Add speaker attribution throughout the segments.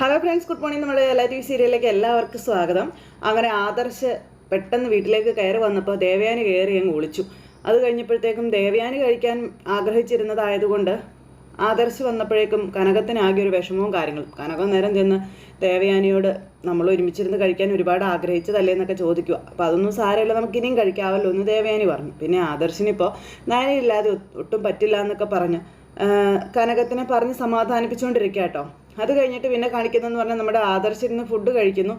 Speaker 1: Hello friends good morning നമ്മുടെ എല്ലാ T V സീരിയലിലേക്ക് എല്ലാവർക്കും സ്വാഗതം. അങ്ങനെ ആദർശ് പെട്ടെന്ന് വീട്ടിലേക്ക് കയറി വന്നപ്പോൾ ദേവയാനി കയറി അങ്ങ് വിളിച്ചു അത് കഴിഞ്ഞപ്പോഴത്തേക്കും ദേവയാനി കഴിക്കാൻ ആഗ്രഹിച്ചിരുന്നതായതുകൊണ്ട് ആദർശ് വന്നപ്പോഴേക്കും കനകത്തിനാകെ ഒരു വിഷമവും കാര്യങ്ങളും. കനകം നേരം ചെന്ന് ദേവയാനിയോട് നമ്മൾ ഒരുമിച്ചിരുന്ന് കഴിക്കാൻ ഒരുപാട് ആഗ്രഹിച്ചതല്ലേ എന്നൊക്കെ ചോദിക്കുക അപ്പോൾ അതൊന്നും സാരമില്ല നമുക്ക് ഇനിയും കഴിക്കാമല്ലോ എന്ന് ദേവയാനി പറഞ്ഞു. പിന്നെ ആദർശിനിപ്പോൾ നയനയില്ലാതെ ഒട്ടും പറ്റില്ല എന്നൊക്കെ പറഞ്ഞ് കനകത്തിനെ പറഞ്ഞ് സമാധാനിപ്പിച്ചുകൊണ്ടിരിക്കുക കേട്ടോ അത് കഴിഞ്ഞിട്ട് പിന്നെ കാണിക്കുന്നതെന്ന് പറഞ്ഞാൽ നമ്മുടെ ആദർശിന് ഫുഡ് കഴിക്കുന്നു.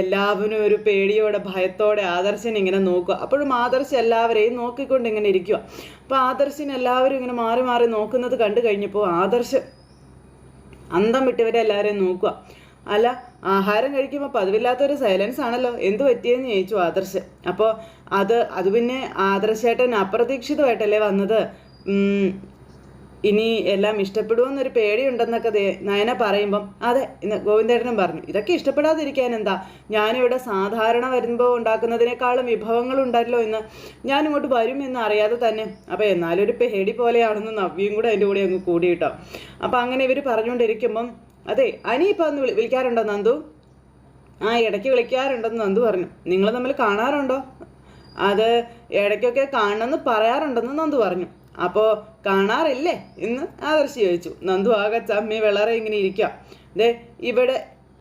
Speaker 1: എല്ലാവരും ഒരു പേടിയോടെ ഭയത്തോടെ ആദർശൻ ഇങ്ങനെ നോക്കുക. അപ്പോഴും ആദർശ് എല്ലാവരെയും നോക്കിക്കൊണ്ട് ഇങ്ങനെ ഇരിക്കുക. അപ്പോൾ ആദർശൻ എല്ലാവരും ഇങ്ങനെ മാറി മാറി നോക്കുന്നത് കണ്ടു കഴിഞ്ഞപ്പോൾ ആദർശ് അന്തം വിട്ടവരെ എല്ലാവരെയും നോക്കുക. അല്ല ആഹാരം കഴിക്കുമ്പോൾ പതിവില്ലാത്തൊരു സൈലൻസ് ആണല്ലോ. എന്ത് പറ്റിയെന്ന് ചോദിച്ചു ആദർശ്. അപ്പോൾ അത് അത് പിന്നെ ആദർശേട്ടൻ അപ്രതീക്ഷിതമായിട്ടല്ലേ വന്നത്? ഇനി എല്ലാം ഇഷ്ടപ്പെടുമെന്നൊരു പേടിയുണ്ടെന്നൊക്കെ നയന പറയുമ്പം അതെ ഗോവിന്ദേട്ടനും പറഞ്ഞു ഇതൊക്കെ ഇഷ്ടപ്പെടാതിരിക്കാൻ എന്താ? ഞാനിവിടെ സാധാരണ വരുമ്പോൾ ഉണ്ടാക്കുന്നതിനേക്കാളും വിഭവങ്ങൾ ഉണ്ടല്ലോ എന്ന് ഞാൻ ഇങ്ങോട്ട് വരും എന്ന് അറിയാതെ തന്നെ. അപ്പോൾ എന്നാലും ഒരു പേടി പോലെയാണെന്ന് നവ്യയും കൂടെ അതിന്റെ കൂടെ അങ്ങ് കൂടി കേട്ടോ. അപ്പോൾ അങ്ങനെ ഇവർ പറഞ്ഞുകൊണ്ടിരിക്കുമ്പം അതെ അനി ഇപ്പം ഒന്ന് വിളിക്കാറുണ്ടോ നന്ദു? ആ ഇടയ്ക്ക് വിളിക്കാറുണ്ടെന്ന് നന്ദു പറഞ്ഞു. നിങ്ങൾ തമ്മിൽ കാണാറുണ്ടോ? അത് ഇടയ്ക്കൊക്കെ കാണണമെന്ന് പറയാറുണ്ടെന്ന് നന്ദു പറഞ്ഞു. അപ്പോൾ കാണാറില്ലേ? എന്ന് ആദർശി ചോദിച്ചു. നന്ദു ആകെ ചമ്മി വിളറെ ഇങ്ങനെ ഇരിക്കുക ദേ ഇവിടെ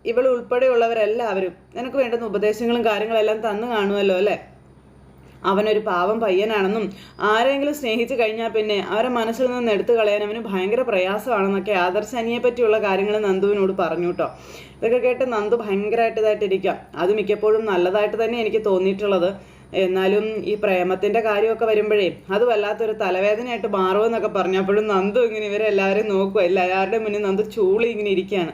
Speaker 1: ഇവൾ ഉൾപ്പെടെയുള്ളവരെല്ലാവരും നിനക്ക് വേണ്ടുന്ന ഉപദേശങ്ങളും കാര്യങ്ങളെല്ലാം തന്നു കാണുമല്ലോ അല്ലേ? അവനൊരു പാവം പയ്യനാണെന്നും ആരെങ്കിലും സ്നേഹിച്ചു കഴിഞ്ഞാൽ പിന്നെ അവരെ മനസ്സിൽ നിന്ന് എടുത്തു കളയാൻ അവന് ഭയങ്കര പ്രയാസമാണെന്നൊക്കെ ആദർശ അനിയെ പറ്റിയുള്ള കാര്യങ്ങൾ നന്ദുവിനോട് പറഞ്ഞു കേട്ടോ. ഇതൊക്കെ കേട്ട് നന്ദു ഭയങ്കരമായിട്ട് ഇതായിട്ടിരിക്കാം. അത് മിക്കപ്പോഴും നല്ലതായിട്ട് തന്നെ എനിക്ക് തോന്നിയിട്ടുള്ളത്. എന്നാലും ഈ പ്രേമത്തിന്റെ കാര്യമൊക്കെ വരുമ്പോഴേ അത് വല്ലാത്തൊരു തലവേദനയായിട്ട് മാറുമെന്നൊക്കെ പറഞ്ഞപ്പോഴും നന്ദു ഇങ്ങനെ ഇവരെല്ലാവരും നോക്കുക എല്ലാവരുടെ മുന്നിൽ നന്ദു ചൂളി ഇങ്ങനെ ഇരിക്കുകയാണ്.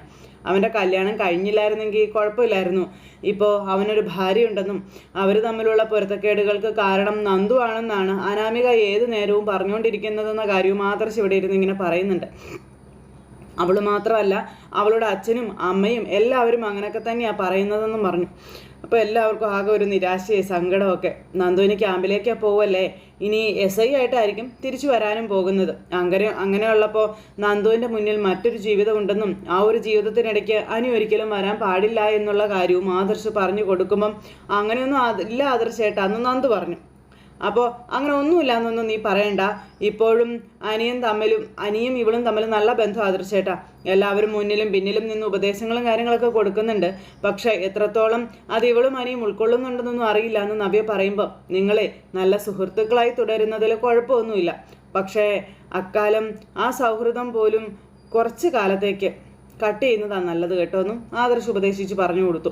Speaker 1: അവന്റെ കല്യാണം കഴിഞ്ഞില്ലായിരുന്നെങ്കിൽ കുഴപ്പമില്ലായിരുന്നു. ഇപ്പോൾ അവനൊരു ഭാര്യയുണ്ടെന്നും അവർ തമ്മിലുള്ള പൊരുത്തക്കേടുകൾക്ക് കാരണം നന്ദു ആണെന്നാണ് അനാമിക ഏത് നേരവും പറഞ്ഞുകൊണ്ടിരിക്കുന്നതെന്ന കാര്യവും ആദർശ് ഇവിടെ ഇരുന്ന് ഇങ്ങനെ പറയുന്നുണ്ട്. അവൾ മാത്രമല്ല അവളുടെ അച്ഛനും അമ്മയും എല്ലാവരും അങ്ങനെയൊക്കെ തന്നെയാണ് പറയുന്നതെന്നും പറഞ്ഞു. അപ്പോൾ എല്ലാവർക്കും ആകെ ഒരു നിരാശയും സങ്കടമൊക്കെ നന്ദുവിന് ക്യാമ്പിലേക്കാ പോവല്ലേ? ഇനി എസ് ഐ ആയിട്ടായിരിക്കും തിരിച്ചു വരാനും പോകുന്നത്. അങ്ങനെ അങ്ങനെയുള്ളപ്പോൾ നന്ദുവിന്റെ മുന്നിൽ മറ്റൊരു ജീവിതം ഉണ്ടെന്നും ആ ഒരു ജീവിതത്തിനിടയ്ക്ക് അനി ഒരിക്കലും വരാൻ പാടില്ല എന്നുള്ള കാര്യവും ആദർശ് പറഞ്ഞു കൊടുക്കുമ്പം അങ്ങനെയൊന്നും ഇല്ല ആദർശേട്ടാ അന്ന് നന്ദു പറഞ്ഞു. അപ്പോൾ അങ്ങനെ ഒന്നുമില്ല എന്നൊന്നും നീ പറയണ്ട. ഇപ്പോഴും അനിയും തമ്മിലും അനിയും ഇവളും തമ്മിൽ നല്ല ബന്ധം ആദർശേട്ടാ. എല്ലാവരും മുന്നിലും പിന്നിലും നിന്ന് ഉപദേശങ്ങളും കാര്യങ്ങളൊക്കെ കൊടുക്കുന്നുണ്ട്. പക്ഷേ എത്രത്തോളം അത് ഇവളും അനിയും ഉൾക്കൊള്ളുന്നുണ്ടെന്നൊന്നും അറിയില്ല എന്ന് നവ്യ പറയുമ്പോൾ നിങ്ങളെ നല്ല സുഹൃത്തുക്കളായി തുടരുന്നതിൽ കുഴപ്പമൊന്നുമില്ല. പക്ഷേ അക്കാലം ആ സൗഹൃദം പോലും കുറച്ച് കാലത്തേക്ക് കട്ട് ചെയ്യുന്നതാണ് നല്ലത് കേട്ടോ എന്നും ആദർശ് ഉപദേശിച്ച് പറഞ്ഞു കൊടുത്തു.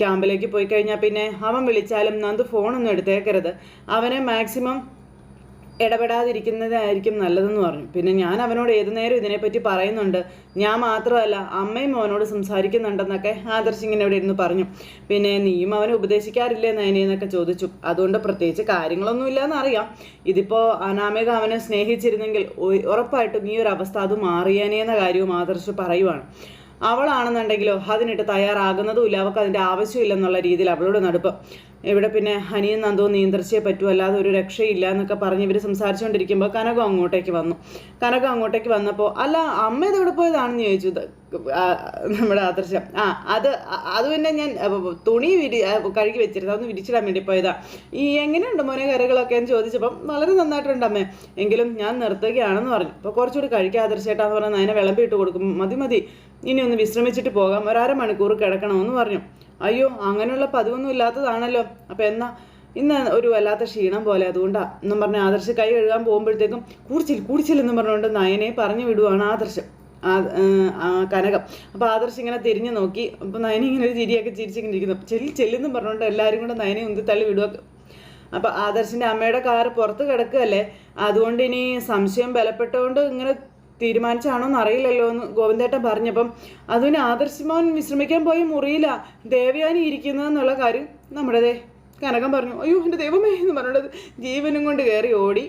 Speaker 1: ക്യാമ്പിലേക്ക് പോയി കഴിഞ്ഞാൽ പിന്നെ അവൻ വിളിച്ചാലും നന്ദു ഫോണൊന്നും എടുത്തേക്കരുത്. അവനെ മാക്സിമം ഇടപെടാതിരിക്കുന്നതായിരിക്കും നല്ലതെന്ന് പറഞ്ഞു. പിന്നെ ഞാൻ അവനോട് ഏതു നേരം ഇതിനെപ്പറ്റി പറയുന്നുണ്ട്? ഞാൻ മാത്രമല്ല അമ്മയും അവനോട് സംസാരിക്കുന്നുണ്ടെന്നൊക്കെ ആദർശ് ഇങ്ങനെ ഇവിടെ ഇരുന്ന് പറഞ്ഞു. പിന്നെ നീയും അവനെ ഉപദേശിക്കാറില്ലേ നയനെന്നൊക്കെ ചോദിച്ചു. അതുകൊണ്ട് പ്രത്യേകിച്ച് കാര്യങ്ങളൊന്നുമില്ല എന്നറിയാം ഇതിപ്പോൾ അനാമിക അവനെ സ്നേഹിച്ചിരുന്നെങ്കിൽ ഉറപ്പായിട്ടും ഈ ഒരു അവസ്ഥ അത് മാറിയേനേന്ന കാര്യവും ആദർശ് പറയുവാണ്. അവളാണെന്നുണ്ടെങ്കിലോ അതിനിട്ട് തയ്യാറാകുന്നതുമില്ല. അവൾക്ക് അതിന്റെ ആവശ്യമില്ലെന്നുള്ള രീതിയിൽ അവളോട് നടപ്പ്. ഇവിടെ പിന്നെ ഹനിയും നന്ദോ നിയന്ത്രിച്ചേ പറ്റൂ. അല്ലാതെ ഒരു രക്ഷയില്ല എന്നൊക്കെ പറഞ്ഞ് ഇവർ സംസാരിച്ചുകൊണ്ടിരിക്കുമ്പോൾ കനകം അങ്ങോട്ടേക്ക് വന്നു. കനകം അങ്ങോട്ടേക്ക് വന്നപ്പോൾ അല്ല അമ്മ ഇത് ഇവിടെ പോയതാണെന്ന് ചോദിച്ചു. നമ്മുടെ ആദർശം. ആ അത് അത് പിന്നെ ഞാൻ തുണി വിരി കഴുകി വെച്ചിരുന്നത് അതൊന്ന് വിരിച്ചിടാൻ വേണ്ടി പോയതാ. ഈ എങ്ങനെയുണ്ട് മോനെ കറികളൊക്കെ? എന്ന് ചോദിച്ചപ്പം വളരെ നന്നായിട്ടുണ്ട് അമ്മേ. എങ്കിലും ഞാൻ നിർത്തുകയാണെന്ന് പറഞ്ഞു. അപ്പോൾ കുറച്ചുകൂടി കഴിക്കുക ആദർശേട്ടാന്ന് പറഞ്ഞാൽ അതിനെ വിളമ്പിയിട്ട് കൊടുക്കും. മതി മതി. ഇനി ഒന്ന് വിശ്രമിച്ചിട്ട് പോകാം. ഒരര മണിക്കൂർ കിടക്കണമെന്ന് പറഞ്ഞു. അയ്യോ അങ്ങനെയുള്ള പതിവൊന്നും ഇല്ലാത്തതാണല്ലോ. അപ്പം എന്നാ ഇന്ന് ഒരു വല്ലാത്ത ക്ഷീണം പോലെ അതുകൊണ്ടാ. എന്നും പറഞ്ഞ് ആദർശ് കൈ കഴുകാൻ പോകുമ്പോഴത്തേക്കും കുടിച്ചിൽ കുടിച്ചിൽ എന്നും പറഞ്ഞുകൊണ്ട് നയനെ പറഞ്ഞു വിടുവാണ് ആദർശം. കനകം. അപ്പോൾ ആദർശ് ഇങ്ങനെ തിരിഞ്ഞു നോക്കി. അപ്പോൾ നയനെ ഇങ്ങനെ ഒരു ചിരിയൊക്കെ ചിരിച്ചിങ്ങനെ ഇരിക്കുന്നു ചെല്ലി ചെല്ലെന്നും പറഞ്ഞുകൊണ്ട് എല്ലാവരും കൂടെ നയനെ ഉന്തി തള്ളി വിടുക അപ്പോൾ ആദർശിന്റെ അമ്മയുടെ കാറ് പുറത്ത് കിടക്കുകയല്ലേ? അതുകൊണ്ട് ഇനി സംശയം ബലപ്പെട്ടുകൊണ്ട് ഇങ്ങനെ തീരുമാനിച്ചാണോ എന്ന് അറിയില്ലല്ലോ എന്ന് ഗോവിന്ദേട്ടൻ പറഞ്ഞപ്പം അതിന് ആദർശമോൻ വിശ്രമിക്കാൻ പോയി മുറിയില്ല ദേവയാനി ഇരിക്കുന്നതെന്നുള്ള കാര്യം നമ്മുടേതേ കനകം പറഞ്ഞു. അയ്യോ എന്റെ ദൈവമേ എന്ന് പറഞ്ഞത് ജീവനും കൊണ്ട് കയറി ഓടി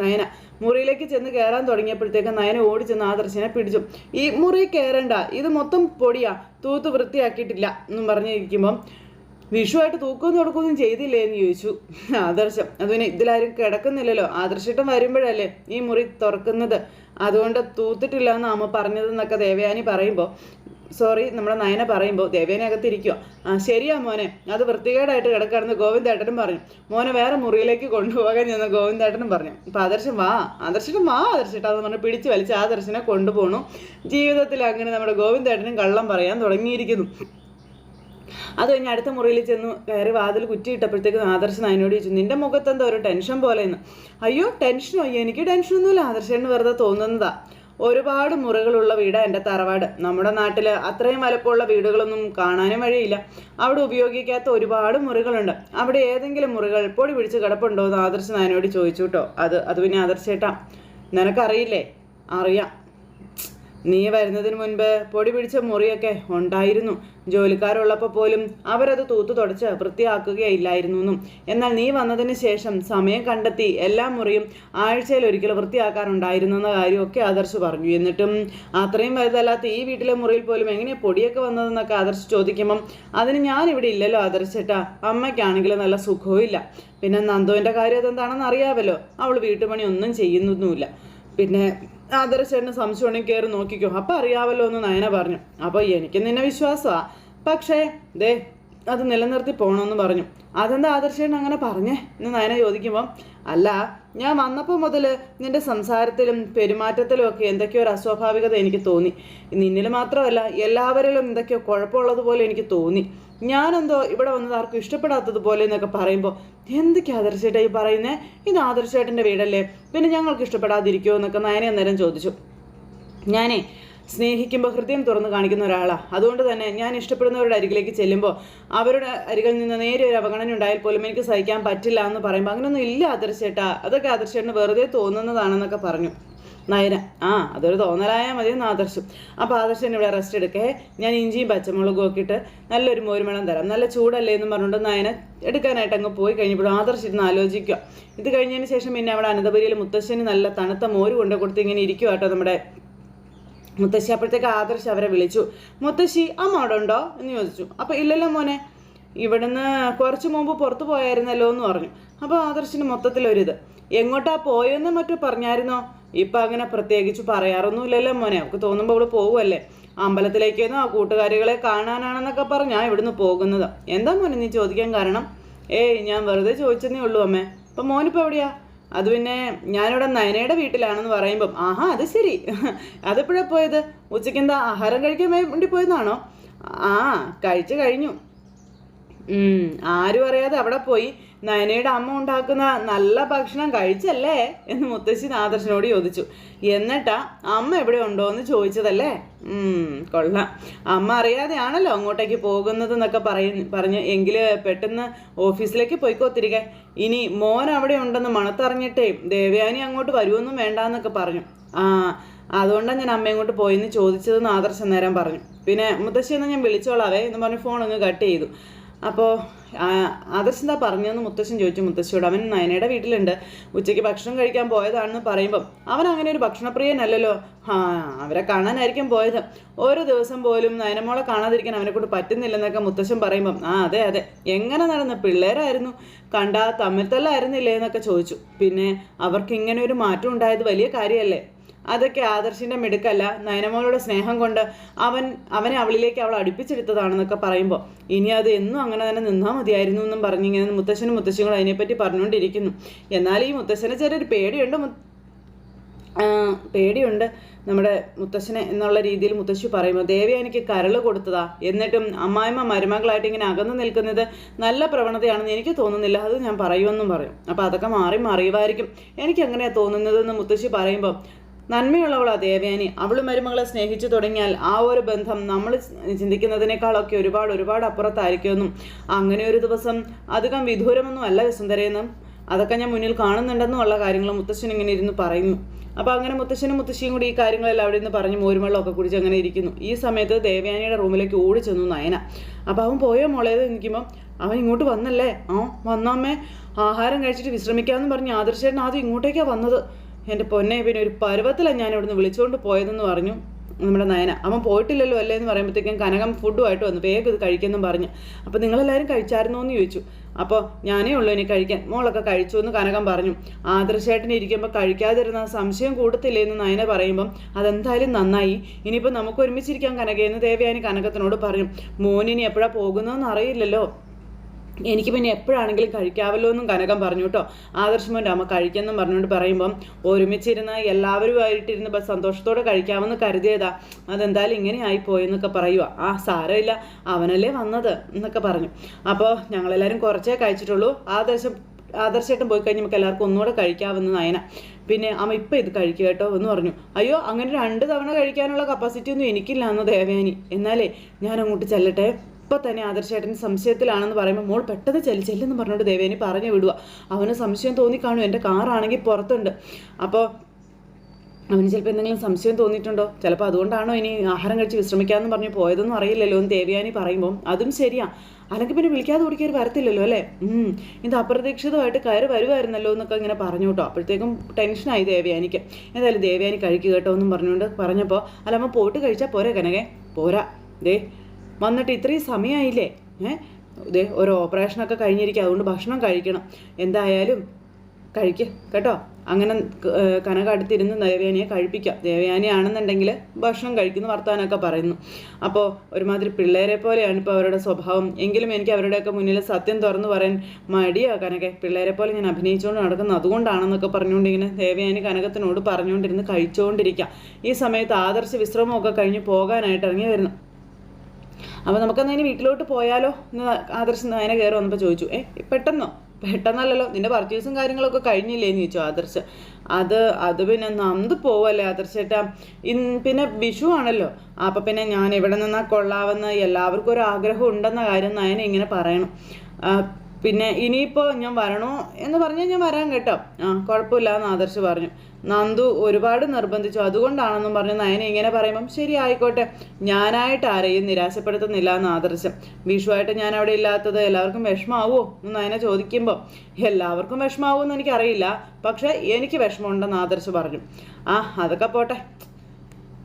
Speaker 1: നയന. മുറിയിലേക്ക് ചെന്ന് കയറാൻ തുടങ്ങിയപ്പോഴത്തേക്ക് നയന ഓടി ചെന്ന് ആദർശനെ പിടിച്ചു. ഈ മുറി കയറണ്ട ഇത് മൊത്തം പൊടിയാ തൂത്ത് വൃത്തിയാക്കിയിട്ടില്ല എന്നും പറഞ്ഞിരിക്കുമ്പം വിഷുവായിട്ട് തൂക്കമൊന്നും കൊടുക്കുകയൊന്നും ചെയ്തില്ലേ എന്ന് ചോദിച്ചു. ആദർശം. അതുപിന്നെ ഇതിലാരും കിടക്കുന്നില്ലല്ലോ. ആദർശിട്ടം വരുമ്പോഴല്ലേ ഈ മുറി തുറക്കുന്നത്. അതുകൊണ്ട് തൂത്തിട്ടില്ല എന്ന് അമ്മ പറഞ്ഞതെന്നൊക്കെ ദേവയാനി പറയുമ്പോൾ സോറി നമ്മുടെ നയന പറയുമ്പോൾ ദേവേനെ അകത്തിരിക്കുക ആ ശരിയാ മോനെ. അത് വൃത്തികേടായിട്ട് കിടക്കാണെന്ന് ഗോവിന്ദേട്ടനും പറഞ്ഞു. മോനെ വേറെ മുറിയിലേക്ക് കൊണ്ടുപോകാൻ ചെന്ന് ഗോവിന്ദേട്ടനും പറഞ്ഞു. അപ്പം ആദർശം വാ. ആദർശനും വാ ആദർശിട്ടാന്ന് പറഞ്ഞ് പിടിച്ച് വലിച്ച് ആദർശനെ കൊണ്ടുപോകണു ജീവിതത്തിൽ അങ്ങനെ നമ്മുടെ ഗോവിന്ദേട്ടനും കള്ളം പറയാൻ തുടങ്ങിയിരിക്കുന്നു. അത് കഴിഞ്ഞ് അടുത്ത മുറിയിൽ ചെന്ന് കയറി വാതിൽ കുറ്റിയിട്ടപ്പോഴത്തേക്ക് ആദർശൻ അതിനോട് ചോദിച്ചു നിന്റെ മുഖത്ത് എന്താ ഒരു ടെൻഷൻ പോലെയെന്ന്. അയ്യോ ടെൻഷനോ അയ്യോ എനിക്ക് ടെൻഷനൊന്നുമില്ല ആദർശന് വെറുതെ തോന്നുന്നതാ. ഒരുപാട് മുറികളുള്ള വീടാണ് എന്റെ തറവാട്. നമ്മുടെ നാട്ടിൽ അത്രയും വലപ്പമുള്ള വീടുകളൊന്നും കാണാനും വഴിയില്ല. അവിടെ ഉപയോഗിക്കാത്ത ഒരുപാട് മുറികളുണ്ട്. അവിടെ ഏതെങ്കിലും മുറികൾ പൊടി പിടിച്ച് കിടപ്പുണ്ടോ എന്ന് ആദർശ് നായനോട് ചോദിച്ചു കേട്ടോ. അത് അത് പിന്നെ ആദർശേട്ടാ. നിനക്കറിയില്ലേ? അറിയാം. നീ വരുന്നതിന് മുൻപ് പൊടി പിടിച്ച മുറിയൊക്കെ ഉണ്ടായിരുന്നു. ജോലിക്കാരുള്ളപ്പോൾ പോലും അവരത് തൂത്തു തുടച്ച് വൃത്തിയാക്കുകയില്ലായിരുന്നു എന്നും എന്നാൽ നീ വന്നതിന് ശേഷം സമയം കണ്ടെത്തി എല്ലാ മുറിയും ആഴ്ചയിൽ ഒരിക്കൽ വൃത്തിയാക്കാറുണ്ടായിരുന്നു എന്ന കാര്യമൊക്കെ ആദർശ് പറഞ്ഞു. എന്നിട്ടും അത്രയും വലുതല്ലാത്ത ഈ വീട്ടിലെ മുറിയിൽ പോലും എങ്ങനെ പൊടിയൊക്കെ വന്നതെന്നൊക്കെ ആദർശ് ചോദിക്കുമ്പം അതിന് ഞാൻ ഇവിടെ ഇല്ലല്ലോ ആദർശേട്ടാ അമ്മയ്ക്കാണെങ്കിൽ നല്ല സുഖവും ഇല്ല. പിന്നെ നന്ദുവിന്റെ കാര്യം അതെന്താണെന്ന് അറിയാമല്ലോ അവൾ വീട്ടുപണി ഒന്നും ചെയ്യുന്നൊന്നുമില്ല. പിന്നെ ആദർശേട്ടന് സംശയം ഉണ്ടെങ്കിൽ കയറി നോക്കിക്കോ. അപ്പം അറിയാവല്ലോ എന്ന് നയന പറഞ്ഞു. അപ്പോൾ എനിക്ക് നിന്നെ വിശ്വാസമാണ് പക്ഷേ ദേ അത് നിലനിർത്തി പോകണമെന്ന് പറഞ്ഞു. അതെന്താ ആദർശേട്ടൻ അങ്ങനെ പറഞ്ഞേ എന്ന് നയന ചോദിക്കുമ്പം അല്ല ഞാൻ വന്നപ്പോൾ മുതൽ നിന്റെ സംസാരത്തിലും പെരുമാറ്റത്തിലും ഒക്കെ എന്തൊക്കെയോ ഒരു അസ്വാഭാവികത എനിക്ക് തോന്നി. നിന്നിൽ മാത്രമല്ല എല്ലാവരിലും എന്തൊക്കെയോ കുഴപ്പമുള്ളതുപോലെ എനിക്ക് തോന്നി. ഞാനെന്തോ ഇവിടെ വന്നത് ആർക്കും ഇഷ്ടപ്പെടാത്തതുപോലെ എന്നൊക്കെ പറയുമ്പോൾ എന്തൊക്കെ ആദർശേട്ടാ ഈ പറയുന്നേ? ഇത് ആദർശേട്ടന്റെ വീടല്ലേ? പിന്നെ ഞങ്ങൾക്ക് ഇഷ്ടപ്പെടാതിരിക്കുമോ എന്നൊക്കെ നയനെ അന്നേരം ചോദിച്ചു. ഞാനേ സ്നേഹിക്കുമ്പോൾ ഹൃദയം തുറന്ന് കാണിക്കുന്ന ഒരാളാണ് അതുകൊണ്ട് തന്നെ ഞാൻ ഇഷ്ടപ്പെടുന്നവരുടെ അരികിലേക്ക് ചെല്ലുമ്പോൾ അവരുടെ അരികിൽ നിന്ന് നേരെ ഒരു അവഗണന ഉണ്ടായാൽ പോലും എനിക്ക് സഹിക്കാൻ പറ്റില്ല എന്ന് പറയുമ്പോൾ അങ്ങനെയൊന്നും ഇല്ല ആദർശേട്ടാ. അതൊക്കെ ആദർശേട്ടന് വെറുതെ തോന്നുന്നതാണെന്നൊക്കെ പറഞ്ഞു. നയന ആ അതൊരു തോന്നലായാൽ മതി ആദർശം. അപ്പോൾ ആദർശൻ ഇവിടെ റെസ്റ്റ് എടുക്കേ. ഞാൻ ഇഞ്ചിയും പച്ചമുളകും ഒക്കെ ഇട്ട് നല്ലൊരു മോരുമണം തരാം. നല്ല ചൂടല്ലേ എന്ന് പറഞ്ഞുകൊണ്ട് നയന എടുക്കാനായിട്ട് അങ്ങ് പോയി കഴിഞ്ഞപ്പോഴും ആദർശ് ഇരുന്ന് ആലോചിക്കുക. ഇത് കഴിഞ്ഞതിന് ശേഷം പിന്നെ അവിടെ അനന്തപുരിയിൽ മുത്തശ്ശന് നല്ല തണുത്ത മോര് കൊണ്ടു കൊടുത്ത് ഇങ്ങനെ ഇരിക്കുക കേട്ടോ നമ്മുടെ മുത്തശ്ശി. അപ്പോഴത്തേക്ക് ആദർശ് അവരെ വിളിച്ചു. മുത്തശ്ശി അമ്മ അവിടെ ഉണ്ടോ? എന്ന് ചോദിച്ചു. അപ്പോൾ ഇല്ലല്ലോ മോനെ. ഇവിടുന്ന് കുറച്ച് മുമ്പ് പുറത്തു പോയായിരുന്നല്ലോ എന്ന് പറഞ്ഞു. അപ്പോൾ ആദർശിന് മൊത്തത്തിലൊരിത്. എങ്ങോട്ടാ പോയെന്ന് മറ്റോ പറഞ്ഞായിരുന്നോ? ഇപ്പം അങ്ങനെ പ്രത്യേകിച്ച് പറയാറൊന്നുമില്ലല്ലോ മോനെ. അവൾക്ക് തോന്നുമ്പോൾ അവൾ അമ്പലത്തിലേക്കൊന്നും ആ കൂട്ടുകാരികളെ കാണാനാണെന്നൊക്കെ പറഞ്ഞാ ഇവിടുന്ന് പോകുന്നത്. എന്താ മോനെ നീ ചോദിക്കാൻ കാരണം? ഏയ് ഞാൻ വെറുതെ ചോദിച്ചെന്നേ ഉള്ളൂ അമ്മേ. അപ്പം മോനിപ്പോൾ എവിടെയാ? അത് പിന്നെ ഞാനിവിടെ നയനയുടെ വീട്ടിലാണെന്ന് പറയുമ്പം ആഹാ അത് ശരി. അതെപ്പോഴാണ് പോയത്? ഉച്ചയ്ക്ക് എന്താ ആഹാരം കഴിക്കാൻ വേണ്ടി പോയതാണോ? ആ കഴിച്ചു കഴിഞ്ഞു. ആരും അറിയാതെ അവിടെ പോയി നയനയുടെ അമ്മ ഉണ്ടാക്കുന്ന നല്ല ഭക്ഷണം കഴിച്ചല്ലേ? എന്ന് മുത്തശ്ശി നാദർശനോട് ചോദിച്ചു. എന്നിട്ടാ അമ്മ എവിടെ ഉണ്ടോ എന്ന് ചോദിച്ചതല്ലേ കൊള്ളാം. അമ്മ അറിയാതെയാണല്ലോ അങ്ങോട്ടേക്ക് പോകുന്നത് എന്നൊക്കെ പറയുന്നു പറഞ്ഞ് എങ്കിൽ പെട്ടെന്ന് ഓഫീസിലേക്ക് പോയിക്കോത്തിരിക്കെ ഇനി മോൻ അവിടെ ഉണ്ടെന്ന് മണത്തറിഞ്ഞിട്ടേ ദേവയാനി അങ്ങോട്ട് വരുമൊന്നും വേണ്ടാന്നൊക്കെ പറഞ്ഞു. ആ അതുകൊണ്ടാണ് ഞാൻ അമ്മ ഇങ്ങോട്ട് പോയെന്ന് ചോദിച്ചതെന്ന് ആദർശം നേരം പറഞ്ഞു. പിന്നെ മുത്തശ്ശി എന്നാൽ ഞാൻ വിളിച്ചോളാവേ എന്ന് പറഞ്ഞ് ഫോൺ അങ്ങ് കട്ട് ചെയ്തു. അപ്പോൾ ആദർശ് എന്താ പറഞ്ഞതെന്ന് മുത്തശ്ശൻ ചോദിച്ചു മുത്തശ്ശിയോട്. അവൻ നയനയുടെ വീട്ടിലുണ്ട്. ഉച്ചയ്ക്ക് ഭക്ഷണം കഴിക്കാൻ പോയതാണെന്ന് പറയുമ്പം അവൻ അങ്ങനെ ഒരു ഭക്ഷണപ്രിയനല്ലല്ലോ. ആ അവരെ കാണാനായിരിക്കും പോയത്. ഓരോ ദിവസം പോലും നയനമോളെ കാണാതിരിക്കാൻ അവനെ കൊണ്ട് പറ്റുന്നില്ലെന്നൊക്കെ മുത്തശ്ശൻ പറയുമ്പം ആ അതെ അതെ. എങ്ങനെ നടന്ന് പിള്ളേരായിരുന്നു? കണ്ട തമ്മിൽ തല്ലായിരുന്നില്ലേ എന്നൊക്കെ ചോദിച്ചു. പിന്നെ അവർക്ക് ഇങ്ങനെ ഒരു മാറ്റം ഉണ്ടായത് വലിയ കാര്യമല്ലേ? അതൊക്കെ ആദർശിന്റെ മിടുക്കല്ല. നയനമോളുടെ സ്നേഹം കൊണ്ട് അവൻ അവനെ അവളിലേക്ക് അവൾ അടുപ്പിച്ചെടുത്തതാണെന്നൊക്കെ പറയുമ്പോൾ ഇനി അത് എന്നും അങ്ങനെ തന്നെ നിന്നാൽ മതിയായിരുന്നു എന്നും പറഞ്ഞിങ്ങനെ മുത്തശ്ശനും മുത്തശ്ശിയും കൂടെ അതിനെപ്പറ്റി പറഞ്ഞുകൊണ്ടിരിക്കുന്നു. എന്നാൽ ഈ മുത്തശ്ശനെ ചെറിയൊരു പേടിയുണ്ട് പേടിയുണ്ട് നമ്മുടെ മുത്തശ്ശനെ എന്നുള്ള രീതിയിൽ മുത്തശ്ശി പറയുമ്പോൾ ദേവി എനിക്ക് കരൾ കൊടുത്തതാ. എന്നിട്ടും അമ്മായിമ്മ മരുമകളായിട്ട് ഇങ്ങനെ അകന്നു നിൽക്കുന്നത് നല്ല പ്രവണതയാണെന്ന് എനിക്ക് തോന്നുന്നില്ല. അത് ഞാൻ പറയുമെന്നും പറയും. അപ്പോൾ അതൊക്കെ മാറി മറിയുമായിരിക്കും. എനിക്ക് എങ്ങനെയാണ് തോന്നുന്നതെന്ന് മുത്തശ്ശി പറയുമ്പോൾ നന്മയുള്ളവളാ ദേവയാനി. അവൾ മരുമകളെ സ്നേഹിച്ചു തുടങ്ങിയാൽ ആ ഒരു ബന്ധം നമ്മൾ ചിന്തിക്കുന്നതിനേക്കാളൊക്കെ ഒരുപാട് ഒരുപാട് അപ്പുറത്തായിരിക്കുമെന്നും. അങ്ങനെ ഒരു ദിവസം അധികം വിദൂരമൊന്നും അല്ല സുന്ദരയെന്നും അതൊക്കെ ഞാൻ മുന്നിൽ കാണുന്നുണ്ടെന്നും ഉള്ള കാര്യങ്ങൾ മുത്തശ്ശൻ ഇങ്ങനെ ഇരുന്ന് പറയുന്നു. അപ്പോൾ അങ്ങനെ മുത്തശ്ശനും മുത്തശ്ശിയും കൂടി ഈ കാര്യങ്ങളെല്ലാം അവിടെ നിന്ന് പറഞ്ഞ് മോരുമള്ളമൊക്കെ കുടിച്ച് അങ്ങനെ ഇരിക്കുന്നു. ഈ സമയത്ത് ദേവയാനിയുടെ റൂമിലേക്ക് ഓടി ചെന്നു നയന. അപ്പോൾ അവൻ പോയോ മോളേത് നിൽക്കുമ്പം അവൻ ഇങ്ങോട്ട് വന്നല്ലേ? ആ വന്നമ്മേ ആഹാരം കഴിച്ചിട്ട് വിശ്രമിക്കാമെന്ന് പറഞ്ഞ് ആദർശേട്ടൻ ആദ്യം ഇങ്ങോട്ടേക്കാണ് വന്നത്. എന്റെ പൊന്നെ പിന്നെ ഒരു പരുവത്തിലാണ് ഞാൻ ഇവിടുന്ന് വിളിച്ചുകൊണ്ട് പോയതെന്ന് പറഞ്ഞു. നമ്മുടെ നയന. അവൻ പോയിട്ടില്ലല്ലോ അല്ലേ എന്ന് പറയുമ്പോഴത്തേക്കും കനകം ഫുഡുമായിട്ട് വന്നു. വേഗം ഇത് കഴിക്കുമെന്നും പറഞ്ഞു. അപ്പോൾ നിങ്ങളെല്ലാവരും കഴിച്ചായിരുന്നോ എന്ന് ചോദിച്ചു. അപ്പോൾ ഞാനേ ഉള്ളൂ ഇനി കഴിക്കാൻ. മോളൊക്കെ കഴിച്ചു എന്ന് കനകം പറഞ്ഞു. ആദർശേട്ടൻ ഇരിക്കുമ്പോൾ കഴിക്കാതിരുന്ന സംശയം കൂടത്തില്ലേ എന്ന് നയന പറയുമ്പം അതെന്തായാലും നന്നായി. ഇനിയിപ്പോൾ നമുക്ക് ഒരുമിച്ചിരിക്കാം കനകയെന്ന് ദേവയാനി കനകത്തിനോട് പറഞ്ഞു. മോനിനി എപ്പോഴാണ് പോകുന്നതെന്ന് അറിയില്ലല്ലോ. എനിക്ക് പിന്നെ എപ്പോഴാണെങ്കിലും കഴിക്കാവല്ലോ എന്നും കനകം പറഞ്ഞു കേട്ടോ. ആദർശമോന്റെ അമ്മ കഴിക്കെന്നും പറഞ്ഞുകൊണ്ട് പറയുമ്പം ഒരുമിച്ചിരുന്ന് എല്ലാവരുമായിട്ടിരുന്ന് ഇപ്പം സന്തോഷത്തോടെ കഴിക്കാമെന്ന് കരുതിയതാ. അതെന്തായാലും ഇങ്ങനെ ആയിപ്പോയി എന്നൊക്കെ പറയുക ആ സാരമില്ല. അവനല്ലേ വന്നത് എന്നൊക്കെ പറഞ്ഞു. അപ്പോൾ ഞങ്ങളെല്ലാവരും കുറച്ചേ കഴിച്ചിട്ടുള്ളൂ. ആദർശം ആദർശമായിട്ടും പോയി കഴിഞ്ഞ് നമുക്ക് എല്ലാവർക്കും ഒന്നുകൂടെ കഴിക്കാമെന്ന് നയന. പിന്നെ അമ്മ ഇപ്പം ഇത് കഴിക്കുക കേട്ടോ എന്ന് പറഞ്ഞു. അയ്യോ അങ്ങനെ രണ്ട് തവണ കഴിക്കാനുള്ള കപ്പാസിറ്റി ഒന്നും എനിക്കില്ല എന്ന് ദേവയാനി എന്നാലേ ഞാൻ അങ്ങോട്ട് ചെല്ലട്ടെ? ഇപ്പം തന്നെ ആദർശേട്ടൻ സംശയത്തിലാണെന്ന് പറയുമ്പോൾ മോൾ പെട്ടെന്ന് ചെല്ലി ചെല്ലെന്ന് പറഞ്ഞുകൊണ്ട് ദേവേനി പറഞ്ഞു വിടുക അവന് സംശയം തോന്നി കാണും എന്റെ കാറാണെങ്കിൽ പുറത്തുണ്ട്. അപ്പോൾ അവന് ചിലപ്പോൾ എന്തെങ്കിലും സംശയം തോന്നിയിട്ടുണ്ടോ? ചിലപ്പോൾ അതുകൊണ്ടാണോ ഇനി ആഹാരം കഴിച്ച് വിശ്രമിക്കാമെന്ന് പറഞ്ഞ് പോയതൊന്നും അറിയില്ലല്ലോ എന്ന് ദേവയാനി പറയുമ്പോൾ അതും ശരിയാ. അല്ലെങ്കിൽ പിന്നെ വിളിക്കാതെ ഓടിക്കയറി വരത്തില്ലല്ലോ അല്ലേ? ഇത് അപ്രതീക്ഷിതമായിട്ട് കയറി വരുമായിരുന്നല്ലോ എന്നൊക്കെ ഇങ്ങനെ പറഞ്ഞു കേട്ടോ. അപ്പോഴത്തേക്കും ടെൻഷനായി ദേവയാനിക്ക്. എന്തായാലും ദേവയാനി കഴിക്കുക കേട്ടോ എന്നും പറഞ്ഞുകൊണ്ട് പറഞ്ഞപ്പോൾ അല്ല അമ്മ പോയിട്ട് കഴിച്ചാൽ പോരെ കനകെ? പോരാ. ദേ വന്നിട്ട് ഇത്രയും സമയമായില്ലേ ഏ? ഒരു ഓപ്പറേഷനൊക്കെ കഴിഞ്ഞിരിക്കുക അതുകൊണ്ട് ഭക്ഷണം കഴിക്കണം. എന്തായാലും കഴിക്കുക കേട്ടോ? അങ്ങനെ കനകടുത്തിരുന്ന് ദേവയാനിയെ കഴിപ്പിക്കാം. ദേവയാനി ആണെന്നുണ്ടെങ്കിൽ ഭക്ഷണം കഴിക്കുന്നു വർത്താനൊക്കെ പറയുന്നു. അപ്പോൾ ഒരുമാതിരി പിള്ളേരെ പോലെയാണ് ഇപ്പോൾ അവരുടെ സ്വഭാവം. എങ്കിലും എനിക്ക് അവരുടെയൊക്കെ മുന്നിൽ സത്യം തുറന്നു പറയാൻ മടിയാ കനകെ. പിള്ളേരെ പോലെ ഞാൻ അഭിനയിച്ചുകൊണ്ട് നടക്കുന്നത് അതുകൊണ്ടാണെന്നൊക്കെ പറഞ്ഞുകൊണ്ട് ഇങ്ങനെ ദേവയാനി കനകത്തിനോട് പറഞ്ഞുകൊണ്ടിരുന്ന് കഴിച്ചുകൊണ്ടിരിക്കാം. ഈ സമയത്ത് ആദർശ വിശ്രമമൊക്കെ കഴിഞ്ഞ് പോകാനായിട്ട് ഇറങ്ങി വരുന്നു. അപ്പോൾ നമുക്കെന്നാ ഇനി വീട്ടിലോട്ട് പോയാലോ എന്ന് ആദർശ് നയന കയറി വന്നപ്പോൾ ചോദിച്ചു ഏ പെട്ടെന്നോ? പെട്ടെന്നല്ലല്ലോ നിന്റെ പർച്ചേസും കാര്യങ്ങളൊക്കെ കഴിഞ്ഞില്ലേ? എന്ന് ചോദിച്ചു ആദർശ്. അത് അത് പിന്നെ നന്ദ് പോവല്ലേ ആദർശേട്ടാ ഇൻ പിന്നെ വിഷു ആണല്ലോ. അപ്പം പിന്നെ ഞാൻ ഇവിടെ നിന്നാൽ കൊള്ളാവെന്ന് എല്ലാവർക്കും ഒരു ആഗ്രഹം ഉണ്ടെന്ന കാര്യം നയന ഇങ്ങനെ പറയണം. പിന്നെ ഇനിയിപ്പോൾ ഞാൻ വരണോ എന്ന് പറഞ്ഞാൽ ഞാൻ വരാൻ കേട്ടോ. ആ കുഴപ്പമില്ല എന്ന് ആദർശ് പറഞ്ഞു. നന്ദു ഒരുപാട് നിർബന്ധിച്ചു. അതുകൊണ്ടാണെന്നും പറഞ്ഞ് നയന ഇങ്ങനെ പറയുമ്പം ശരി ആയിക്കോട്ടെ. ഞാനായിട്ട് ആരെയും നിരാശപ്പെടുത്തുന്നില്ല എന്ന് ആദർശം. വിഷുവായിട്ട് ഞാൻ അവിടെ ഇല്ലാത്തത് എല്ലാവർക്കും വിഷമാവോ? എന്ന് നയന ചോദിക്കുമ്പോൾ എല്ലാവർക്കും വിഷമാവോ എന്ന് എനിക്കറിയില്ല. പക്ഷേ എനിക്ക് വിഷമമുണ്ടെന്ന് ആദർശ് പറഞ്ഞു. ആ അതൊക്കെ പോട്ടെ.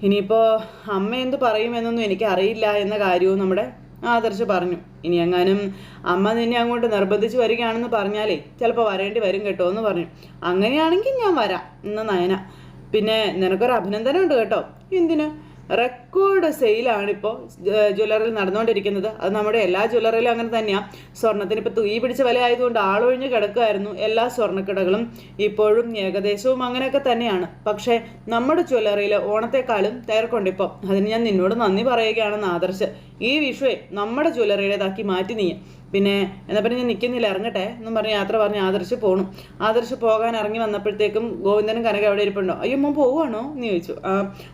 Speaker 1: ഇനിയിപ്പോൾ അമ്മ എന്ത് പറയുമെന്നൊന്നും എനിക്കറിയില്ല എന്ന കാര്യവും നമ്മുടെ ആദർശ് പറഞ്ഞു ഇനി എങ്ങാനും അമ്മ നിന്നെ അങ്ങോട്ട് നിർബന്ധിച്ച് വരികയാണെന്ന് പറഞ്ഞാലേ ചിലപ്പോൾ വരേണ്ടി വരും കേട്ടോ എന്ന് പറഞ്ഞു. അങ്ങനെയാണെങ്കിൽ ഞാൻ വരാം എന്ന് നയന. പിന്നെ നിനക്കൊരു അഭിനന്ദനം ഉണ്ട് കേട്ടോ. എന്തിന്? റെക്കോർഡ് സെയിലാണിപ്പോൾ ജ്വല്ലറിൽ നടന്നുകൊണ്ടിരിക്കുന്നത്. അത് നമ്മുടെ എല്ലാ ജ്വല്ലറിയിലും അങ്ങനെ തന്നെയാണ് സ്വർണത്തിന് ഇപ്പോൾ തീ പിടിച്ച വില ആയതുകൊണ്ട് ആളൊഴിഞ്ഞ് കിടക്കുമായിരുന്നു എല്ലാ സ്വർണക്കടകളും. ഇപ്പോഴും ഏകദേശവും അങ്ങനെയൊക്കെ തന്നെയാണ്. പക്ഷേ നമ്മുടെ ജ്വല്ലറിയിൽ ഓണത്തെക്കാളും തിരക്കുണ്ടിപ്പോൾ അതിന് ഞാൻ നിന്നോട് നന്ദി പറയുകയാണെന്ന് ആദർശ്. ഈ വിഷുവെ നമ്മുടെ ജ്വല്ലറിയുടേതാക്കി മാറ്റി നീ. പിന്നെ എന്നാ പിന്നെ ഞാൻ നിൽക്കുന്നില്ല ഇറങ്ങട്ടെ എന്നും പറഞ്ഞ് യാത്ര പറഞ്ഞ് ആദർശ് പോണു. ആദർശ് പോകാൻ ഇറങ്ങി വന്നപ്പോഴത്തേക്കും ഗോവിന്ദനും കനക അവിടെ ഇരിപ്പുണ്ടോ? അയ്യോ മോൻ പോവാണോ എന്ന് ചോദിച്ചു. ആ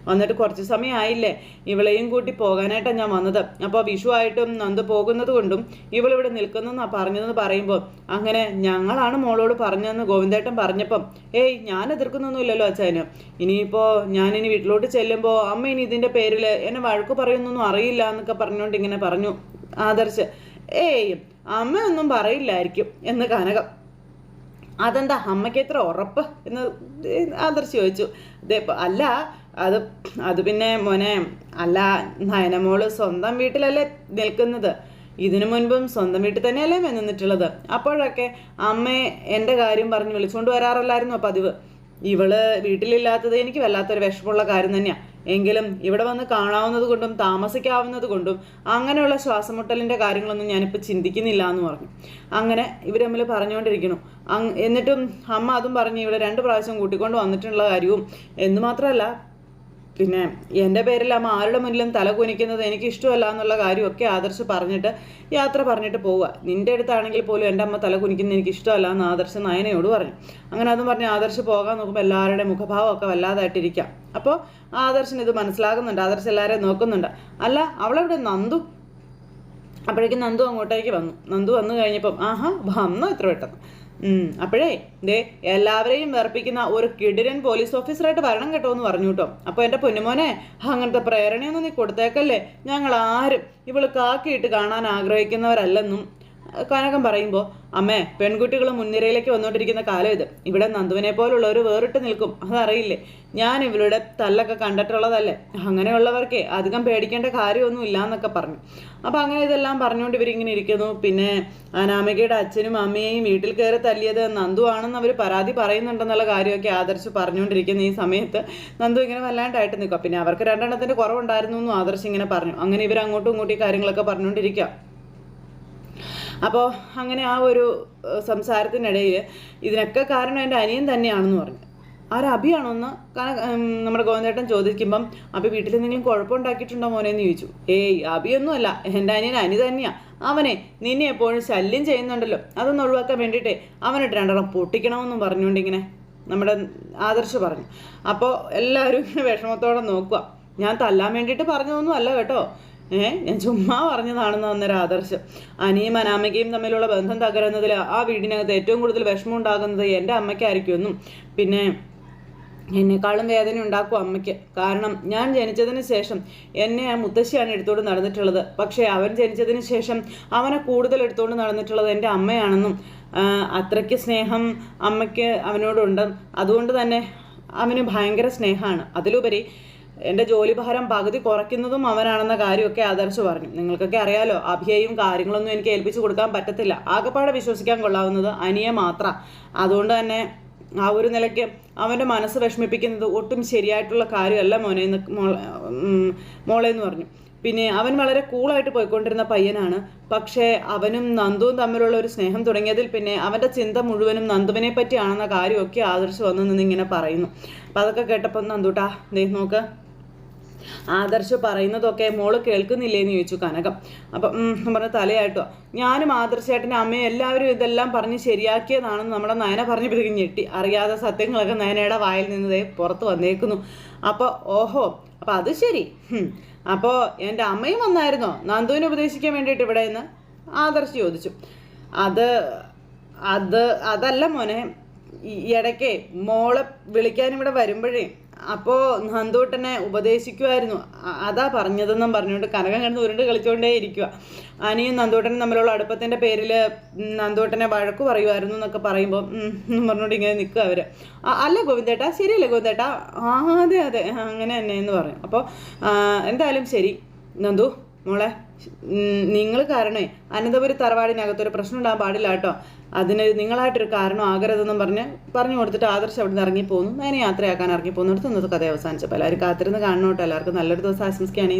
Speaker 1: വന്നിട്ട് കുറച്ച് സമയം ആയില്ലേ ഇവളെയും കൂട്ടി പോകാനായിട്ടാണ് ഞാൻ വന്നത്. അപ്പോൾ വിഷു ആയിട്ടും നന്ദ് പോകുന്നത് കൊണ്ടും ഇവളിവിടെ നിൽക്കുന്നെന്നാ പറഞ്ഞതെന്ന് പറയുമ്പോൾ അങ്ങനെ ഞങ്ങളാണ് മോളോട് പറഞ്ഞതെന്ന് ഗോവിന്ദേട്ടൻ പറഞ്ഞപ്പം ഏയ് ഞാൻ എതിർക്കുന്നൊന്നുമില്ലല്ലോ അച്ഛന് ഇനിയിപ്പോൾ ഞാനിനി വീട്ടിലോട്ട് ചെല്ലുമ്പോൾ അമ്മ ഇനി ഇതിന്റെ പേരിൽ എന്നെ വഴക്ക് പറയുന്നൊന്നും അറിയില്ല എന്നൊക്കെ പറഞ്ഞുകൊണ്ട് ഇങ്ങനെ പറഞ്ഞു ആദർശ്. ഏയ് അമ്മ ഒന്നും പറയില്ലായിരിക്കും എന്ന് കനകം. അതെന്താ അമ്മയ്ക്ക് എത്ര ഉറപ്പ് എന്ന് ആദർശി ചോദിച്ചു. ദേ അല്ല അത് അത് പിന്നെ മോനെ അല്ല നയനമോൾ സ്വന്തം വീട്ടിലല്ലേ നിൽക്കുന്നത്. ഇതിനു മുൻപും സ്വന്തം വീട്ടിൽ തന്നെയല്ലേ നിന്നിട്ടുള്ളത് അപ്പോഴൊക്കെ അമ്മയെ എന്റെ കാര്യം പറഞ്ഞ് വിളിച്ചുകൊണ്ട് വരാറല്ലായിരുന്നോ പതിവ്? ഇവൾ വീട്ടിലില്ലാത്തത് എനിക്ക് വല്ലാത്തൊരു വിഷമമുള്ള കാര്യം തന്നെയാണ് എങ്കിലും ഇവിടെ വന്ന് കാണാവുന്നത് കൊണ്ടും താമസിക്കാവുന്നത് കൊണ്ടും അങ്ങനെയുള്ള ശ്വാസമുട്ടലിന്റെ കാര്യങ്ങളൊന്നും ഞാനിപ്പോൾ ചിന്തിക്കുന്നില്ല എന്ന് പറഞ്ഞു. അങ്ങനെ ഇവർ തമ്മിൽ പറഞ്ഞുകൊണ്ടിരിക്കുന്നു. എന്നിട്ടും അമ്മ അതും പറഞ്ഞ് ഇവിടെ രണ്ട് പ്രാവശ്യം കൂട്ടിക്കൊണ്ട് വന്നിട്ടുള്ള കാര്യവും എന്ന് മാത്രമല്ല പിന്നെ എന്റെ ആ ആരുടെ മുന്നിലും തല കുനിക്കുന്നത് എനിക്ക് ഇഷ്ടമല്ല എന്നുള്ള കാര്യമൊക്കെ ആദർശ് പറഞ്ഞിട്ട് യാത്ര പറഞ്ഞിട്ട് പോവുക. നിന്റെ അടുത്താണെങ്കിൽ പോലും എന്റെ അമ്മ തല കുനിക്കുന്നത് എനിക്ക് ഇഷ്ടമല്ല എന്ന് ആദർശ് നയനയോട് പറഞ്ഞു. അങ്ങനെ അതും പറഞ്ഞ് ആദർശ് പോകാൻ നോക്കുമ്പോൾ എല്ലാവരുടെയും മുഖഭാവമൊക്കെ വല്ലാതായിട്ടിരിക്കാം. അപ്പോൾ ആദർശന് ഇത് മനസ്സിലാകുന്നുണ്ട്. ആദർശ് എല്ലാവരെയും നോക്കുന്നുണ്ട്. അല്ല അവളെവിടെ? നന്ദു. അപ്പോഴേക്കും നന്ദു അങ്ങോട്ടേക്ക് വന്നു. നന്ദു വന്നു കഴിഞ്ഞപ്പം ആഹാ വന്നു ഇത്ര പെട്ടെന്ന്. അപ്പോഴേ ദേ എല്ലാവരെയും വേർപ്പിക്കുന്ന ഒരു കിടിരൻ പോലീസ് ഓഫീസറായിട്ട് വരണം കേട്ടോ എന്ന് പറഞ്ഞു കേട്ടോ. അപ്പോൾ എന്റെ പൊന്നുമോനെ അങ്ങനത്തെ പ്രേരണയൊന്നും നീ കൊടുത്തേക്കല്ലേ? ഞങ്ങൾ ആരും ഇവൾ കാക്കിയിട്ട് കാണാൻ ആഗ്രഹിക്കുന്നവരല്ലെന്നും കനകം പറയുമ്പോൾ അമ്മേ പെൺകുട്ടികൾ മുൻനിരയിലേക്ക് വന്നുകൊണ്ടിരിക്കുന്ന കാലം ഇത്. ഇവിടെ നന്ദുവിനെ പോലുള്ളവർ വേറിട്ട് നിൽക്കും. അതറിയില്ലേ? ഞാൻ ഇവരുടെ തല്ലൊക്കെ കണ്ടിട്ടുള്ളതല്ലേ? അങ്ങനെയുള്ളവർക്ക് അധികം പേടിക്കേണ്ട കാര്യമൊന്നും ഇല്ല എന്നൊക്കെ പറഞ്ഞു. അപ്പോൾ അങ്ങനെ ഇതെല്ലാം പറഞ്ഞുകൊണ്ട് ഇവരിങ്ങനെ ഇരിക്കുന്നു. പിന്നെ അനാമികയുടെ അച്ഛനും അമ്മയെയും വീട്ടിൽ കയറി തല്ലിയത് നന്ദു ആണെന്ന് അവർ പരാതി പറയുന്നുണ്ടെന്നുള്ള കാര്യമൊക്കെ ആദർശ് പറഞ്ഞുകൊണ്ടിരിക്കുന്ന ഈ സമയത്ത് നന്ദു ഇങ്ങനെ വല്ലാണ്ടായിട്ട് നിൽക്കുക. പിന്നെ അവർക്ക് രണ്ടെണ്ണത്തിന്റെ കുറവുണ്ടായിരുന്നു എന്നും ആദർശ് ഇങ്ങനെ പറഞ്ഞു. അങ്ങനെ ഇവർ അങ്ങോട്ടും ഇങ്ങോട്ടും ഈ കാര്യങ്ങളൊക്കെ പറഞ്ഞുകൊണ്ടിരിക്കുക. അപ്പോൾ അങ്ങനെ ആ ഒരു സംസാരത്തിനിടയിൽ ഇതിനൊക്കെ കാരണം എന്റെ അനിയൻ തന്നെയാണെന്ന് പറഞ്ഞു. ആരെ അഭിയാണോന്ന് കാരണം നമ്മുടെ ഗോവിന്ദേട്ടൻ ചോദിക്കുമ്പം അഭി വീട്ടിൽ എന്തെങ്കിലും കുഴപ്പമുണ്ടാക്കിയിട്ടുണ്ടോ മോനെ? എന്ന് ചോദിച്ചു. ഏയ് അഭിയൊന്നും അല്ല എന്റെ അനിയൻ അനി തന്നെയാണ് അവനെ നിന്നെ എപ്പോഴും ശല്യം ചെയ്യുന്നുണ്ടല്ലോ. അതൊന്ന് ഒഴിവാക്കാൻ വേണ്ടിയിട്ടേ അവനിട്ട് രണ്ടെണ്ണം പൊട്ടിക്കണമെന്നും പറഞ്ഞുകൊണ്ട് ഇങ്ങനെ നമ്മുടെ ആദർശ് പറഞ്ഞു. അപ്പോൾ എല്ലാവരും ഇങ്ങനെ വിഷമത്തോടെ നോക്കുക ഞാൻ തല്ലാൻ വേണ്ടിയിട്ട് പറഞ്ഞതൊന്നും അല്ല കേട്ടോ. ഏ? ഞാൻ ചുമ്മാ പറഞ്ഞതാണെന്ന് അന്നൊരു ആദർശം. അനിയും അനാമികയും തമ്മിലുള്ള ബന്ധം തകരുന്നതിൽ ആ വീടിനകത്ത് ഏറ്റവും കൂടുതൽ വിഷമം ഉണ്ടാകുന്നത് എന്റെ അമ്മയ്ക്കായിരിക്കും എന്നും. പിന്നെ എന്നെക്കാളും വേദന ഉണ്ടാക്കും അമ്മയ്ക്ക്. കാരണം ഞാൻ ജനിച്ചതിന് ശേഷം എന്നെ ആ മുത്തശ്ശിയാണ് എടുത്തുകൊണ്ട് നടന്നിട്ടുള്ളത്. പക്ഷേ അവൻ ജനിച്ചതിന് ശേഷം അവനെ കൂടുതൽ എടുത്തുകൊണ്ട് നടന്നിട്ടുള്ളത് എന്റെ അമ്മയാണെന്നും. അത്രയ്ക്ക് സ്നേഹം അമ്മയ്ക്ക് അവനോടുണ്ട്. അതുകൊണ്ട് തന്നെ അവന് ഭയങ്കര സ്നേഹമാണ്. അതിലുപരി എന്റെ ജോലിഭാരം പകുതി കുറയ്ക്കുന്നതും അവനാണെന്ന കാര്യമൊക്കെ ആദർശ് പറഞ്ഞു. നിങ്ങൾക്കൊക്കെ അറിയാലോ അഭിയയും കാര്യങ്ങളൊന്നും എനിക്ക് ഏൽപ്പിച്ചു കൊടുക്കാൻ പറ്റത്തില്ല. ആകെപ്പാടെ വിശ്വസിക്കാൻ കൊള്ളാവുന്നത് അനിയെ മാത്രം. അതുകൊണ്ട് തന്നെ ആ ഒരു നിലയ്ക്ക് അവന്റെ മനസ്സ് വിഷമിപ്പിക്കുന്നത് ഒട്ടും ശരിയായിട്ടുള്ള കാര്യമല്ല മോനെ എന്ന് മോളെ എന്ന് പറഞ്ഞു. പിന്നെ അവൻ വളരെ കൂളായിട്ട് പോയിക്കൊണ്ടിരുന്ന പയ്യനാണ്. പക്ഷേ അവനും നന്ദുവും തമ്മിലുള്ള ഒരു സ്നേഹം തുടങ്ങിയതിൽ പിന്നെ അവന്റെ ചിന്ത മുഴുവനും നന്ദുവിനെ പറ്റിയാണെന്ന കാര്യമൊക്കെ ആദർശ് വന്നു നിന്ന് ഇങ്ങനെ പറയുന്നു. അപ്പം അതൊക്കെ കേട്ടപ്പോൾ നന്ദുട്ടാ ദേ നോക്ക്. ആദർശ് പറയുന്നതൊക്കെ മോൾ കേൾക്കുന്നില്ലേ എന്ന് ചോദിച്ചു കനകം. അപ്പം പറഞ്ഞ തലയായിട്ടോ. ഞാനും ആദർശേട്ടന്റെ അമ്മയും എല്ലാവരും ഇതെല്ലാം പറഞ്ഞ് ശരിയാക്കിയതാണെന്ന് നമ്മുടെ നയന പറഞ്ഞപ്പോഴേക്കും ഞെട്ടി. അറിയാതെ സത്യങ്ങളൊക്കെ നയനയുടെ വായിൽ നിന്ന് പുറത്ത് വന്നേക്കുന്നു. അപ്പോൾ ഓഹോ അപ്പോൾ അത് ശരി. അപ്പോൾ എന്റെ അമ്മയും വന്നായിരുന്നോ? നന്ദുവിനെ ഉപദേശിക്കാൻ വേണ്ടിയിട്ട് ഇവിടെ നിന്ന് ആദർശ് ചോദിച്ചു. അത് അത് അതല്ല മോനെ ഇടയ്ക്ക് മോളെ വിളിക്കാൻ ഇവിടെ വരുമ്പോഴേ അപ്പോൾ നന്ദൂട്ടനെ ഉപദേശിക്കുമായിരുന്നു അതാ പറഞ്ഞതെന്നും പറഞ്ഞുകൊണ്ട് കനകം കിടന്ന് ഉരുണ്ട് കളിച്ചുകൊണ്ടേ ഇരിക്കുക അനിയും നന്ദൂട്ടനും തമ്മിലുള്ള അടുപ്പത്തിന്റെ പേരിൽ നന്ദൂട്ടനെ വഴക്ക് പറയുമായിരുന്നു എന്നൊക്കെ പറയുമ്പോൾ പറഞ്ഞുകൊണ്ട് ഇങ്ങനെ നിൽക്കുക അവർ അല്ല ഗോവിന്ദേട്ടാ ശരിയല്ലേ ഗോവിന്ദേട്ടാ? ആ അതെ അതെ അങ്ങനെ തന്നെ എന്ന് പറയും. അപ്പോൾ എന്തായാലും ശരി നന്ദു. മോളെ നിങ്ങൾ കാരണേ അനന്തപുരി തറവാടിനകത്തൊരു പ്രശ്നം ഉണ്ടാകാൻ പാടില്ല കേട്ടോ. അതിന് നിങ്ങളായിട്ടൊരു കാരണം ആകരുതെന്നും പറഞ്ഞ് പറഞ്ഞു കൊടുത്തിട്ട് ആദർശം അവിടെ നിന്ന് ഇറങ്ങിപ്പോന്നു. അതിനെ യാത്രയാക്കാൻ ഇറങ്ങിപ്പോന്നിടത്ത് ഇന്നത്തെ കഥ അവസാനിച്ചപ്പോൾ എല്ലാവരും കാത്തിരുന്ന് കാണണോട്ടോ. എല്ലാവർക്കും നല്ലൊരു ദിവസം ആശംസിക്കുകയാണ്.